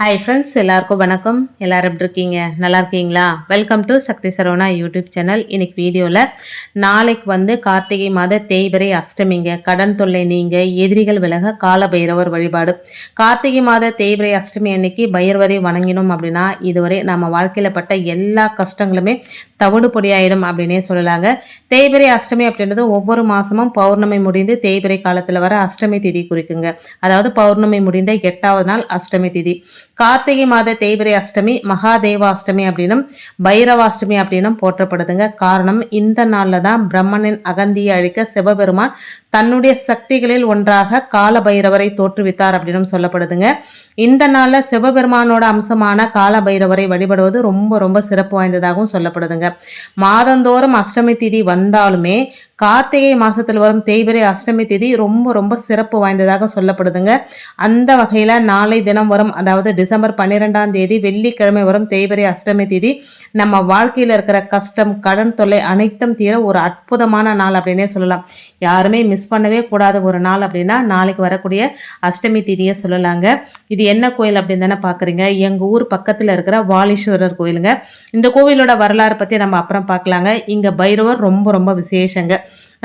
Hi friends எல்லாருக்கும் வணக்கம். எல்லாரும் எப்படி இருக்கீங்க? நல்லா இருக்கீங்களா? Welcome to Sakthi Saravana YouTube channel இன்னைக்கு வீடியோவில் நாளைக்கு வந்து கார்த்திகை மாத தேய்பிரை அஷ்டமிங்க. கடன் தொல்லை நீங்க எதிரிகள் விலக கால பைரவர் வழிபாடு. கார்த்திகை மாத தேய்பிரை அஷ்டமி அன்னைக்கு பைரவரை வணங்கினோம் அப்படின்னா இதுவரை நம்ம வாழ்க்கையில் பட்ட எல்லா கஷ்டங்களுமே தவிடு பொடியாயிடும் அப்படின்னே சொல்லலாங்க. தேய்பிரை அஷ்டமி அப்படின்றது ஒவ்வொரு மாதமும் பௌர்ணமி முடிந்து தேய்பிரை காலத்தில் வர அஷ்டமி திதி குறிக்குங்க. அதாவது பௌர்ணமி முடிந்த எட்டாவது நாள் அஷ்டமி திதி. கார்த்திகை மாத தேய்பிரை அஷ்டமி மகாதேவாஷ்டமி அப்படின்னும் பைரவாஷ்டமி அப்படின்னும் போற்றப்படுதுங்க. காரணம் இந்த நாளில் தான் பிரம்மனின் அகந்தியை அழிக்க சிவபெருமான் தன்னுடைய சக்திகளில் ஒன்றாக கால பைரவரை தோற்றுவித்தார் அப்படின்னு சொல்லப்படுதுங்க. இந்த நாளில் சிவபெருமானோட அம்சமான கால பைரவரை வழிபடுவது ரொம்ப ரொம்ப சிறப்பு வாய்ந்ததாகவும் சொல்லப்படுதுங்க. மாதந்தோறும் அஷ்டமி திதி வந்தாலுமே கார்த்திகை மாசத்தில் வரும் தேய்பிரை அஷ்டமி திதி ரொம்ப ரொம்ப சிறப்பு வாய்ந்ததாக சொல்லப்படுதுங்க. அந்த வகையில் நாளை தினம் வரும் அதாவது டிசம்பர் பன்னிரெண்டாம் தேதி வெள்ளிக்கிழமை வரும் தேய்பிரை அஷ்டமி திதி. நம்ம வாழ்க்கையில் இருக்கிற கஷ்டம் கடன் தொல்லை அனைத்தும் தீர ஒரு அற்புதமான நாள் அப்படின்னே சொல்லலாம். யாருமே மிஸ் பண்ணவே கூடாத ஒரு நாள் அப்படின்னா நாளைக்கு வரக்கூடிய அஷ்டமி திதியை சொல்லலாங்க. இது என்ன கோயில் அப்படின்னு தானே பார்க்குறீங்க எங்கள் ஊர் பக்கத்தில் இருக்கிற வாலீஸ்வரர் கோயிலுங்க. இந்த கோவிலோட வரலாறு பற்றி நம்ம அப்புறம் பார்க்கலாங்க இங்கே பைரவர் ரொம்ப ரொம்ப விசேஷங்க.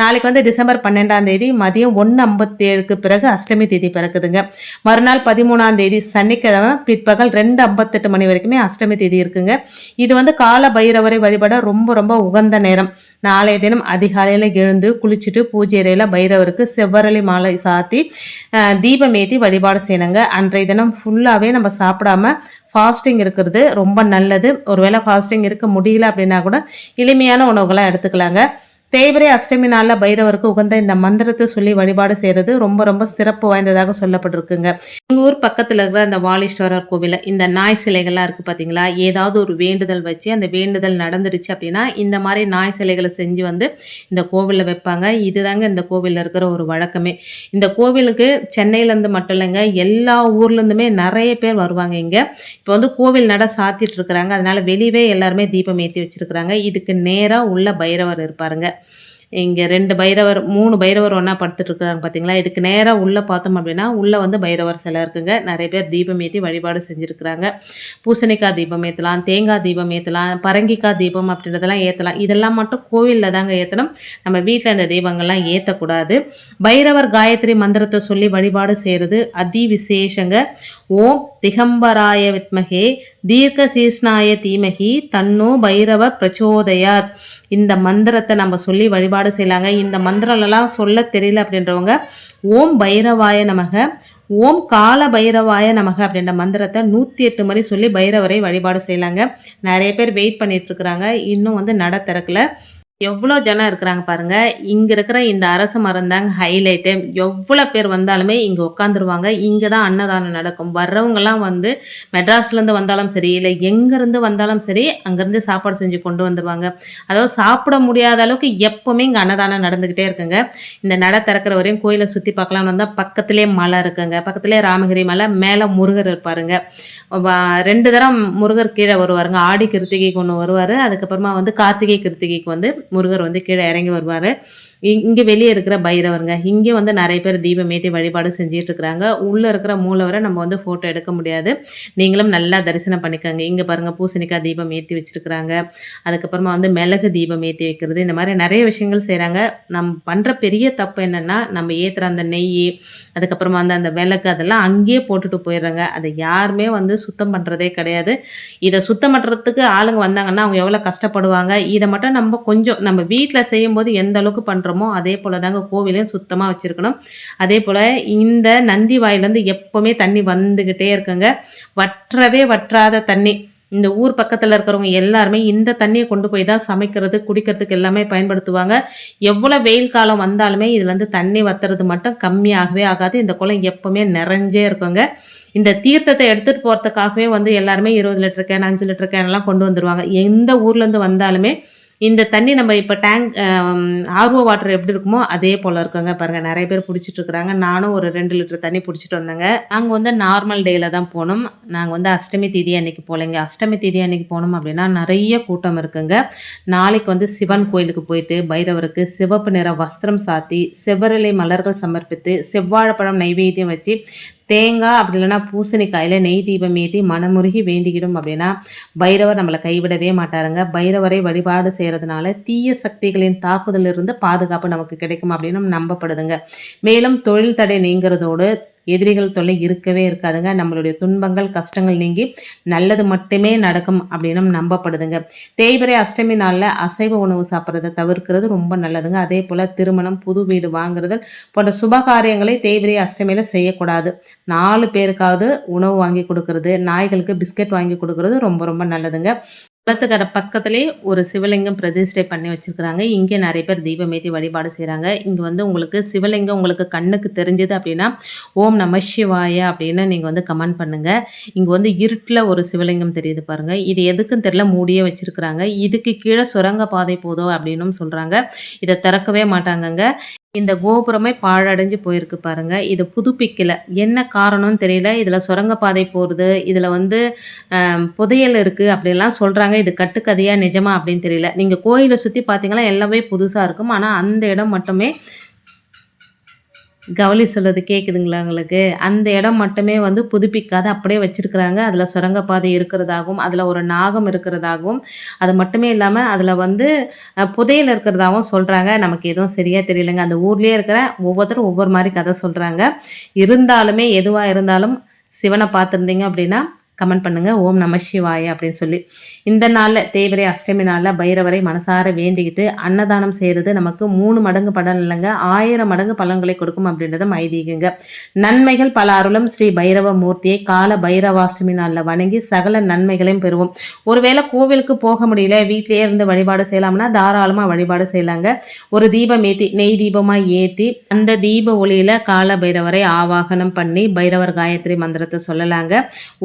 நாளைக்கு வந்து டிசம்பர் பன்னெண்டாம் தேதி மதியம் ஒன்று ஐம்பத்தி ஏழுக்கு பிறகு அஷ்டமி தேதி பிறக்குதுங்க. மறுநாள் பதிமூணாம் தேதி சனிக்கிழமை பிற்பகல் ரெண்டு ஐம்பத்தெட்டு மணி வரைக்குமே அஷ்டமி தேதி இருக்குங்க. இது வந்து கால பைரவரை வழிபட ரொம்ப ரொம்ப உகந்த நேரம். நாளைய தினம் அதிகாலையில் எழுந்து குளிச்சுட்டு பூஜை அறையில் பைரவருக்கு செவ்வரளி மாலை சாத்தி தீபம் ஏற்றி வழிபாடு செய்யணுங்க. அன்றைய தினம் ஃபுல்லாகவே நம்ம சாப்பிடாம ஃபாஸ்டிங் இருக்கிறது ரொம்ப நல்லது. ஒருவேளை ஃபாஸ்டிங் இருக்க முடியல அப்படின்னா கூட எளிமையான உணவுகளாக எடுத்துக்கலாங்க. தேய்பிரை அஷ்டமி நாளில் பைரவருக்கு உகந்த இந்த மந்திரத்தை சொல்லி வழிபாடு செய்கிறது ரொம்ப ரொம்ப சிறப்பு வாய்ந்ததாக சொல்லப்பட்டிருக்குங்க. எங்கள் ஊர் பக்கத்தில் இருக்கிற அந்த வாலீஸ்வரர் கோவிலில் இந்த நாய் சிலைகள்லாம் இருக்குது பார்த்தீங்களா ஏதாவது ஒரு வேண்டுதல் வச்சு அந்த வேண்டுதல் நடந்துடுச்சு அப்படின்னா இந்த மாதிரி நாய் சிலைகளை செஞ்சு வந்து இந்த கோவிலில் வைப்பாங்க. இதுதாங்க இந்த கோவிலில் இருக்கிற ஒரு வழக்கமே. இந்த கோவிலுக்கு சென்னையிலேருந்து மட்டும் இல்லைங்க எல்லா ஊர்லேருந்துமே நிறைய பேர் வருவாங்க இங்கே. இப்போ வந்து கோவில் நட சாத்திட்டு இருக்கிறாங்க. அதனால் வெளியவே எல்லாருமே தீபம் ஏற்றி வச்சிருக்கிறாங்க. இதுக்கு நேராக உள்ள பைரவர் இருப்பாருங்க. இங்கே ரெண்டு பைரவர் மூணு பைரவர் ஒன்றா படுத்துட்டு இருக்காங்க பார்த்தீங்களா இதுக்கு நேராக உள்ளே பார்த்தோம் அப்படின்னா உள்ளே வந்து பைரவர் சிலை இருக்குங்க. நிறைய பேர் தீபம் ஏற்றி வழிபாடு செஞ்சுருக்குறாங்க. பூசணிக்காய் தீபம் ஏற்றலாம் தேங்காய் தீபம் ஏற்றலாம் பரங்கிக்காய் தீபம் அப்படின்றதெல்லாம் ஏற்றலாம் இதெல்லாம் மட்டும் கோவிலில் தாங்க ஏற்றணும் நம்ம வீட்டில் இந்த தீபங்கள்லாம் ஏற்றக்கூடாது பைரவர் காயத்ரி மந்திரத்தை சொல்லி வழிபாடு செய்கிறது அதி விசேஷங்க. ஓம் திகம்பராய வித்மகே தீர்க்கசீஸ்னாய தீமகி தன்னோ பைரவ பிரச்சோதயாத். இந்த மந்திரத்தை நம்ம சொல்லி வழிபாடு செய்யலாங்க. இந்த மந்திரம்லாம் சொல்ல தெரியல அப்படின்றவங்க ஓம் பைரவாய நமக ஓம் கால பைரவாய நமக அப்படின்ற மந்திரத்தை நூற்றி எட்டு முறை சொல்லி பைரவரை வழிபாடு செய்யலாங்க. நிறைய பேர் வெயிட் பண்ணிட்டு இருக்கிறாங்க. இன்னும் வந்து நட திறக்கல. எவ்வளோ ஜனம் இருக்கிறாங்க பாருங்க. இங்கே இருக்கிற இந்த அரச மரம் தாங்க ஹைலைட்டு எவ்வளோ பேர் வந்தாலுமே இங்கே உட்காந்துருவாங்க இங்கே தான் அன்னதானம் நடக்கும். வர்றவங்கலாம் வந்து மெட்ராஸ்லேருந்து வந்தாலும் சரி இல்லை எங்கேருந்து வந்தாலும் சரி அங்கேருந்து சாப்பாடு செஞ்சு கொண்டு வந்துடுவாங்க அதாவது சாப்பிட முடியாத அளவுக்கு எப்போவுமே இங்கே அன்னதானம் நடந்துக்கிட்டே இருக்குங்க. இந்த நட திறக்கிற வரையும் கோயிலை சுற்றி பார்க்கலாம்னு வந்தால் பக்கத்துலேயே மலை இருக்குங்க. பக்கத்துலேயே ராமகிரி மலை மேலே முருகர் இருப்பாருங்க. ரெண்டு தரம் முருகர் கீழே வருவாருங்க. ஆடி கிருத்திகைக்கு ஒன்று வருவார். அதுக்கப்புறமா வந்து கார்த்திகை கிருத்திகைக்கு வந்து முருகர் வந்து கீழே இறங்கி வருவார். இங்கே வெளியே இருக்கிற பைரவருங்க. இங்கே வந்து நிறைய பேர் தீபம் ஏற்றி வழிபாடு செஞ்சிட்டு இருக்கிறாங்க. உள்ளே இருக்கிற மூலவரை நம்ம வந்து ஃபோட்டோ எடுக்க முடியாது. நீங்களும் நல்லா தரிசனம் பண்ணிக்கோங்க. இங்கே பாருங்கள் பூசணிக்காய் தீபம் ஏற்றி வச்சுருக்கிறாங்க. அதுக்கப்புறமா வந்து மிளகு தீபம் ஏற்றி வைக்கிறது. இந்த மாதிரி நிறைய விஷயங்கள் செய்கிறாங்க நம்ம பண்ணுற பெரிய தப்பு என்னென்னா நம்ம ஏற்றுற அந்த நெய் அதுக்கப்புறமா வந்து அந்த விளக்கு அதெல்லாம் அங்கேயே போட்டுட்டு போயிடுறாங்க. அதை யாருமே வந்து சுத்தம் பண்ணுறதே கிடையாது. இதை சுத்தம் பண்ணுறதுக்கு ஆளுங்க வந்தாங்கன்னா அவங்க எவ்வளோ கஷ்டப்படுவாங்க? இதை மட்டும் நம்ம கொஞ்சம் நம்ம வீட்டில் செய்யும்போது எந்த அளவுக்கு பண்ணுறோம் அதே போல் தாங்க கோவிலையும் சுத்தமாக வச்சுருக்கணும். அதே போல் இந்த நந்தி வாயிலேருந்து எப்போவுமே தண்ணி வந்துக்கிட்டே இருக்குங்க. வற்றவே வற்றாத தண்ணி. இந்த ஊர் பக்கத்தில் இருக்கிறவங்க எல்லாருமே இந்த தண்ணியை கொண்டு போய் தான் சமைக்கிறது குடிக்கிறதுக்கு எல்லாமே பயன்படுத்துவாங்க. எவ்வளோ வெயில் காலம் வந்தாலுமே இதுலேருந்து தண்ணி வத்துறது மட்டும் கம்மியாகவே ஆகாது. இந்த குளம் எப்போவுமே நிறைஞ்சே இருக்குங்க. இந்த தீர்த்தத்தை எடுத்துகிட்டு போகிறதுக்காகவே வந்து எல்லாருமே இருபது லிட்டர் கேன் அஞ்சு லிட்டர் கேன்லாம் கொண்டு வந்துடுவாங்க எந்த ஊர்லேருந்து வந்தாலுமே இந்த தண்ணி நம்ம இப்போ டேங்க் ஆர்ஓ வாட்டர் எப்படி இருக்குமோ அதே போல் இருக்குங்க. பாருங்கள் நிறைய பேர் பிடிச்சிட்டு இருக்கிறாங்க. நானும் ஒரு ரெண்டு லிட்டர் தண்ணி பிடிச்சிட்டு வந்தேங்க. நாங்கள் வந்து நார்மல் டேயில் தான் போனோம். நாங்கள் வந்து அஷ்டமி தேதி அன்னைக்கு போகலைங்க அஷ்டமி தேதி அன்னைக்கு போனோம் அப்படின்னா நிறைய கூட்டம் இருக்குங்க. நாளைக்கு வந்து சிவன் கோயிலுக்கு போயிட்டு பைரவருக்கு சிவப்பு நிற வஸ்திரம் சாத்தி செவ்வரலை மலர்கள் சமர்ப்பித்து செவ்வாழைப்பழம் நைவேத்தியம் வச்சு தேங்காய் அப்படி இல்லைன்னா பூசணிக்காயில் நெய் தீபம் ஏற்றி மனமுருகி வேண்டிக்கிடும் அப்படின்னா பைரவர் நம்மளை கைவிடவே மாட்டாருங்க. பைரவரை வழிபாடு செய்கிறதுனால தீய சக்திகளின் தாக்குதலிருந்து பாதுகாப்பு நமக்கு கிடைக்கும் அப்படின்னு நம்பப்படுதுங்க. மேலும் தொழில் தடை நீங்கிறதோடு எதிரிகள் தொல்லை இருக்கவே இருக்காதுங்க. நம்மளுடைய துன்பங்கள் கஷ்டங்கள் நீங்கி நல்லது மட்டுமே நடக்கும் அப்படின்னு நம்பப்படுதுங்க. தேய்பிரை அஷ்டமி நாளில் அசைவ உணவு சாப்பிட்றத தவிர்க்கிறது ரொம்ப நல்லதுங்க. அதே போல் திருமணம் புது வீடு வாங்குறது போன்ற சுபகாரியங்களை தேய்பிரை அஷ்டமியில் செய்யக்கூடாது. நாலு பேருக்காவது உணவு வாங்கி கொடுக்கறது நாய்களுக்கு பிஸ்கட் வாங்கி கொடுக்கறது ரொம்ப ரொம்ப நல்லதுங்க. குளத்துக்கரை பக்கத்திலே ஒரு சிவலிங்கம் பிரதிஷ்டை பண்ணி வச்சுருக்குறாங்க. இங்கே நிறைய பேர் தீபமேத்தி வழிபாடு செய்கிறாங்க இங்கே வந்து உங்களுக்கு சிவலிங்கம் உங்களுக்கு கண்ணுக்கு தெரிஞ்சது அப்படின்னா ஓம் நம சிவாய அப்படின்னு நீங்கள் வந்து கமெண்ட் பண்ணுங்கள் இங்கே வந்து இருட்டில் ஒரு சிவலிங்கம் தெரியுது பாருங்கள் இது எதுக்கும் தெரியல மூடியே வச்சுருக்குறாங்க. இதுக்கு கீழே சுரங்க பாதை போதும் அப்படின்னும் சொல்கிறாங்க இதை திறக்கவே மாட்டாங்கங்க. இந்த கோபுரமே பாழடைஞ்சு போயிருக்கு பாருங்க. இது புதுப்பிக்கல. என்ன காரணம்னு தெரியல. இதில் சுரங்கப்பாதை போகிறது இதில் வந்து புதையல் இருக்குது அப்படிலாம் சொல்கிறாங்க இது கட்டுக்கதையாக நிஜமா அப்படின்னு தெரியல. நீங்கள் கோயிலை சுற்றி பார்த்தீங்கன்னா எல்லாமே புதுசாக இருக்கும். ஆனால் அந்த இடம் மட்டுமே கவலி சொல்கிறது கேட்குதுங்களா உங்களுக்கு? அந்த இடம் மட்டுமே வந்து புதுப்பிக்காத அப்படியே வச்சுருக்குறாங்க. அதில் சுரங்கப்பாதை இருக்கிறதாகவும் அதில் ஒரு நாகம் இருக்கிறதாகவும் அது மட்டுமே இல்லாமல் அதில் வந்து புதையில் இருக்கிறதாகவும் சொல்கிறாங்க நமக்கு எதுவும் சரியாக தெரியலைங்க. அந்த ஊர்லேயே இருக்கிற ஒவ்வொருத்தரும் ஒவ்வொரு மாதிரி கதை சொல்கிறாங்க இருந்தாலுமே எதுவாக இருந்தாலும் சிவனை பார்த்துருந்தீங்க அப்படின்னா கமெண்ட் பண்ணுங்கள் ஓம் நம சிவாய அப்படின்னு சொல்லி. இந்த நாளில் தேவரை அஷ்டமி நாளில் பைரவரை மனசார வேண்டிக்கிட்டு அன்னதானம் செய்கிறது நமக்கு மூணு மடங்கு பலன் இல்லைங்க. ஆயிரம் மடங்கு பலன்களை கொடுக்கும் அப்படின்றத ஐதீகங்க நன்மைகள் பல அருளும் ஸ்ரீ பைரவ மூர்த்தியை கால பைரவாஷ்டமி நாளில் வணங்கி சகல நன்மைகளையும் பெறுவோம். ஒருவேளை கோவிலுக்கு போக முடியல வீட்டிலேயே இருந்து வழிபாடு செய்யலாம்னா தாராளமாக வழிபாடு செய்யலாங்க. ஒரு தீபம் ஏற்றி நெய் தீபமாக ஏற்றி அந்த தீப ஒளியில் கால பைரவரை ஆவாகனம் பண்ணி பைரவர் காயத்ரி மந்திரத்தை சொல்லலாங்க.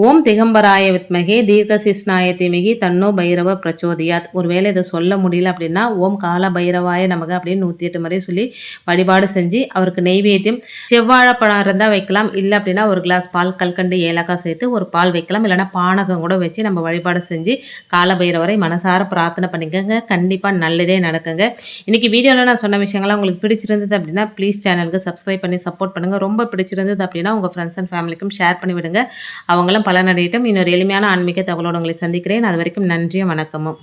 ஓம் திகம்பராய வித்மகே தீர்க்கசிஸ்நாய திமிகி தன்னோ பைரவ பிரச்சோதியாத். ஒருவேளை இதை சொல்ல முடியல அப்படின்னா ஓம் கால பைரவாய நமக்கு அப்படின்னு நூற்றி எட்டு முறை சொல்லி வழிபாடு செஞ்சு அவருக்கு நெய்வேத்தியம் செவ்வாழைப்பழம் இருந்தால் வைக்கலாம். இல்லை அப்படின்னா ஒரு கிளாஸ் பால் கல்கண்டு ஏலக்காய் சேர்த்து ஒரு பால் வைக்கலாம். இல்லைனா பானகம் கூட வச்சு நம்ம வழிபாடு செஞ்சு கால பைரவரை மனசார பிரார்த்தனை பண்ணிக்கோங்க. கண்டிப்பாக நல்லதே நடக்குங்க. இன்றைக்கி வீடியோவில் நான் சொன்ன விஷயங்கள்லாம் உங்களுக்கு பிடிச்சிருந்தது அப்படின்னா ப்ளீஸ் சேனலுக்கு சப்ஸ்கிரைப் பண்ணி சப்போர்ட் பண்ணுங்கள் ரொம்ப பிடிச்சிருந்தது அப்படின்னா உங்கள் ஃப்ரெண்ட்ஸ் அண்ட் ஃபேமிலிக்கும் ஷேர் பண்ணி விடுங்க. அவங்களும் பலனடைய சொல்லிட்டும் இன்னொரு எளிமையான ஆன்மீக தகவலோடு உங்களை சந்திக்கிறேன். அது வரைக்கும் நன்றியும் வணக்கமும்.